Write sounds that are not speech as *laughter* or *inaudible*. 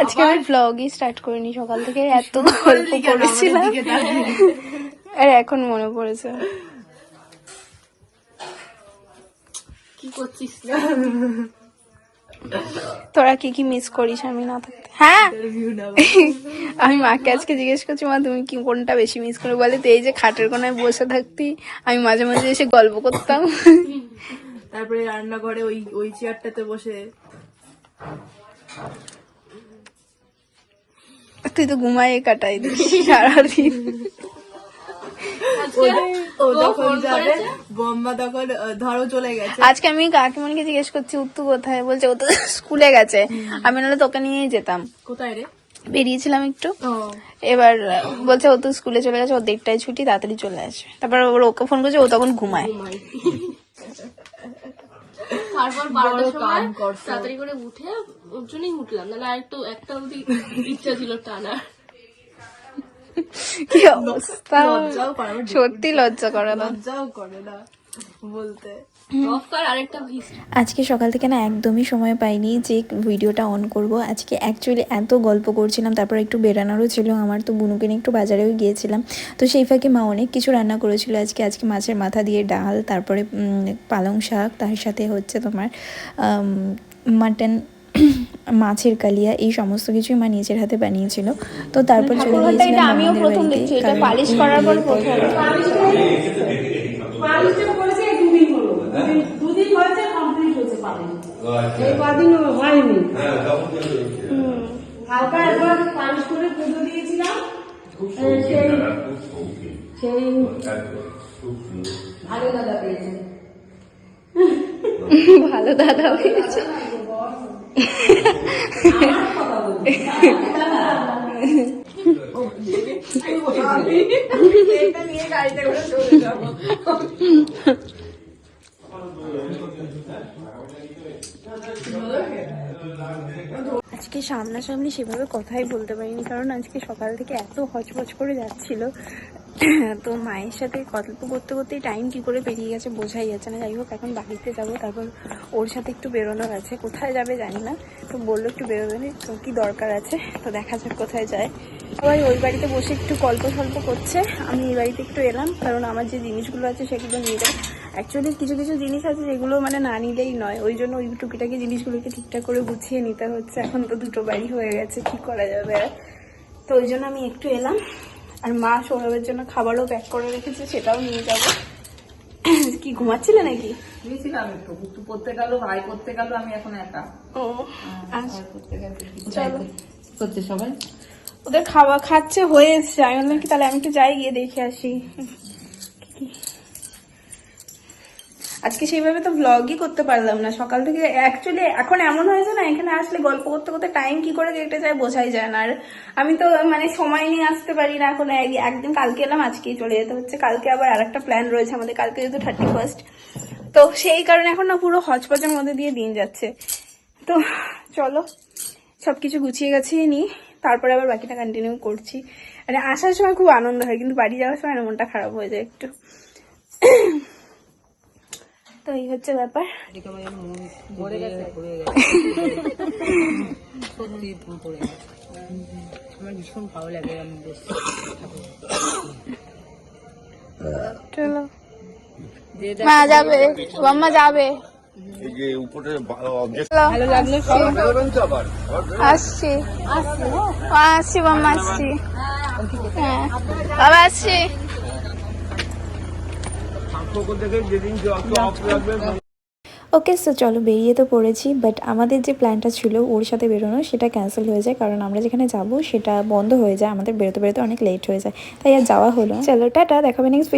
আজকে আমি ব্লগই স্টার্ট করিনি সকাল থেকে এত *laughs* গল্প করেছিলাম। আর এখন মনে পড়েছে। কি করছিস তোরা কি কি মিস করিস আমি না থাকতে হ্যাঁ? *laughs* আমি মাকে আজকে জিজ্ঞেস করছি মা তুমি কি কোনটা বেশি মিস করো? বলে তো এই যে খাটের কোনায় বসে থাকতি আমি মাঝে মাঝে এসে গল্প করতাম। তারপরে রান্নাঘরে ওই ওই চেয়ারটাতে বসে। তুই তো ঘুমাইয়ে কাটাই দিস সারাদিন। ও যখন যাবে বোম্বা তখন ধরো চলে গেছে। আজকে আমি কাকিমণিকে জিজ্ঞেস করছি উত্তু কোথায়? বলছে ও তো স্কুলে গেছে। আমি নাহলে তোকে নিয়েই যেতাম। কোথায় রে? বেরিয়েছিলাম একটু। এবার বলছে ও তো স্কুলে চলে গেছে ওর দেড়টায় ছুটি তাড়াতাড়ি চলে আসে তারপর ওর ওকে ফোন করছে ও তখন ঘুমায়। তারপর বারোটার সময় তাড়াতাড়ি করে উঠে ওর জন্যই উঠলাম। নাহলে আর একটু একটা অবধি ইচ্ছা ছিল টানা। *laughs* কি অবস্থা? সত্যি লজ্জা করে না। লজ্জাও করে না বলতে। আজকে সকাল থেকে না একদমই সময় পাইনি যে ভিডিওটা অন করব। আজকে অ্যাকচুয়ালি এত গল্প করছিলাম তারপর একটু বেরানোরও ছিল আমার তো বুনুকে নিয়ে একটু বাজারেও গিয়েছিলাম। তো সেই ফাঁকে মা অনেক কিছু রান্না করেছিল আজকে। আজকে মাছের মাথা দিয়ে ডাল তারপরে পালং শাক তার সাথে হচ্ছে তোমার মাটন মাছের কালিয়া এই সমস্ত কিছুই মা নিজের হাতে বানিয়েছিল। তো তারপর চলে ঠাকুরঘরটা এটা গিয়েছিলাম বাড়িতে দুদিন- দুদিন হয়েছে কমপ্লিট হয়েছে পালিশ এই কদিন হয়নি। হালকা একবার পালিশ করে পুজো দিয়েছিলাম। সেই সেই ভালো দাদা পেয়েছে। ভালো দাদা হয়েছে এটা নিয়ে গাড়িতে করে চলে যাব। আজকে সামনাসামনি সেভাবে কথাই বলতে পারিনি, কারণ আজকে সকাল থেকে এত হচপচ করে যাচ্ছিল। তো মায়ের সাথে গল্প করতে করতেই টাইম কি করে পেরিয়ে গেছে বোঝাই যাচ্ছে না। যাই হোক, এখন বাড়িতে যাব, তারপর ওর সাথে একটু বেরোনোর আছে। কোথায় যাবে জানি না, তো বলল একটু বেরোবে তো কি দরকার আছে? তো দেখা যাক কোথায় যায়। সবাই ওই বাড়িতে বসে একটু গল্প সল্প করছে। আমি এই বাড়িতে একটু এলাম, কারণ আমার যে জিনিসগুলো আছে সেগুলো নিয়ে যাব। অ্যাকচুয়ালি কিছু কিছু জিনিস আছে যেগুলো মানে না নিলেই নয়। ওই জন্য ওই টুকিটাকি জিনিসগুলোকে ঠিকঠাক করে গুছিয়ে নিতে হচ্ছে। এখন তো দুটো বাড়ি হয়ে গেছে কি করা যাবে? আর তো ওই জন্য আমি একটু এলাম। আর মা সৌরভের জন্য খাবারও প্যাক করে রেখেছে সেটাও নিয়ে যাব। *clears throat* কি ঘুমাচ্ছিলে নাকি? দিয়েছিলাম একটু। একটু পড়তে গেল ভাই করতে গেল আমি এখন একা। ও আচ্ছা করতে চলো। সবাই? ওদের খাওয়া খাচ্ছে হয়ে এসছে আমি বললাম কি তাহলে আমি একটু যাই গিয়ে দেখে আসি। আজকে সেইভাবে তো ব্লগই করতে পারলাম না। সকাল থেকে অ্যাকচুয়ালি এখন এমন হয়েছে না, এখানে আসলে গল্প করতে করতে টাইম কি করে কেটে যায় বোঝাই যায় না। আর আমি তো মানে সময় নিয়ে আসতে পারি না এখন এক- একদিন কালকে এলাম, আজকেই চলে যেতে হচ্ছে। কালকে আবার আর একটা প্ল্যান রয়েছে আমাদের, কালকে যেহেতু থার্টি ফার্স্ট তো সেই কারণে এখন না পুরো হচপচের মধ্যে দিয়ে দিন যাচ্ছে। তো চলো, সবকিছু গুছিয়ে গাছিয়ে নিই, তারপরে আবার বাকিটা কন্টিনিউ করছি। মানে আসার সময় খুব আনন্দ হয়, কিন্তু বাড়ি যাওয়ার সময় না মনটা খারাপ হয়ে যায় একটু। তো এই হচ্ছে ব্যাপার। চলো। মা যাবে যাবে। আসছি। আসছি আসছি। হ্যাঁ। বাবা আসছি। ওকে সো চলো বেরিয়ে তো পড়েছি বাট আমাদের যে প্ল্যানটা ছিল ওর সাথে বেরোনো, সেটা ক্যান্সেল হয়ে যায়, কারণ আমরা যেখানে যাব সেটা বন্ধ হয়ে যায়, আমাদের বেরোতে বেরোতে অনেক লেট হয়ে যায়, তাই আর যাওয়া হলো চলো, টাটা, দেখাবে নেক্সট